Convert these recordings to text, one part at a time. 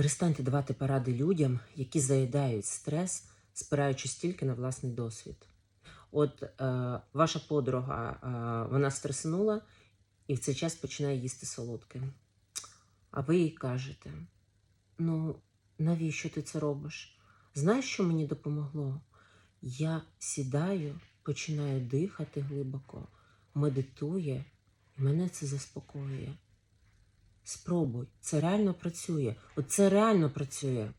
Перестаньте давати поради людям, які заїдають стрес, спираючись тільки на власний досвід. От е, ваша подруга, е, вона стреснула і в цей час починає їсти солодке. А ви їй кажете: ну, навіщо ти це робиш? Знаєш, що мені допомогло? Я сідаю, починаю дихати глибоко, медитує, і мене це заспокоює. Спробуй, це реально працює. От це реально працює.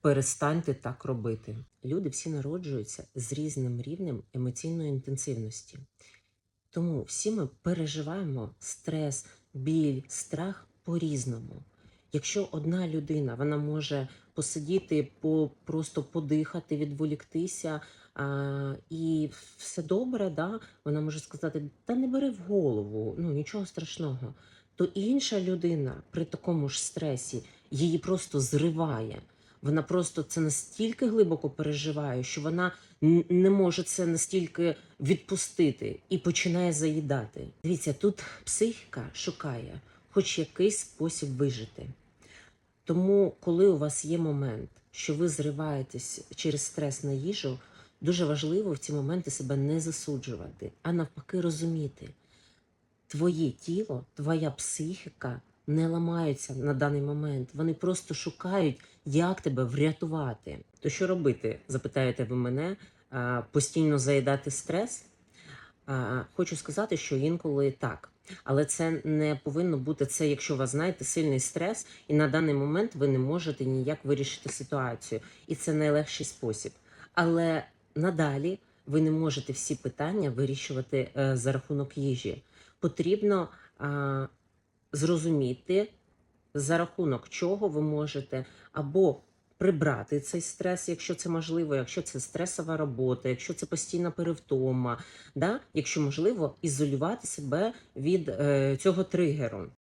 Перестаньте так робити. Люди всі народжуються з різним рівнем емоційної інтенсивності. Тому всі ми переживаємо стрес, біль, страх по-різному. Якщо одна людина вона може посидіти, по, просто подихати, відволіктися, а, і все добре, да? вона може сказати, та не бери в голову, ну нічого страшного. То інша людина при такому ж стресі її просто зриває. Вона просто це настільки глибоко переживає, що вона не може це настільки відпустити і починає заїдати. Дивіться, тут психіка шукає хоч якийсь спосіб вижити. Тому, коли у вас є момент, що ви зриваєтесь через стрес на їжу, дуже важливо в ці моменти себе не засуджувати, а навпаки розуміти, твоє тіло, твоя психіка не ламаються на даний момент. Вони просто шукають, як тебе врятувати. То що робити? Запитаєте ви мене, постійно заїдати стрес? Хочу сказати, що інколи так. Але це не повинно бути це, якщо у вас знаєте сильний стрес, і на даний момент ви не можете ніяк вирішити ситуацію. І це найлегший спосіб. Але надалі ви не можете всі питання вирішувати е, за рахунок їжі. Потрібно зрозуміти, за рахунок чого ви можете або прибрати цей стрес, якщо це можливо, якщо це стресова робота, якщо це постійна перевтома, да? якщо можливо, ізолювати себе від е, цього тригеру.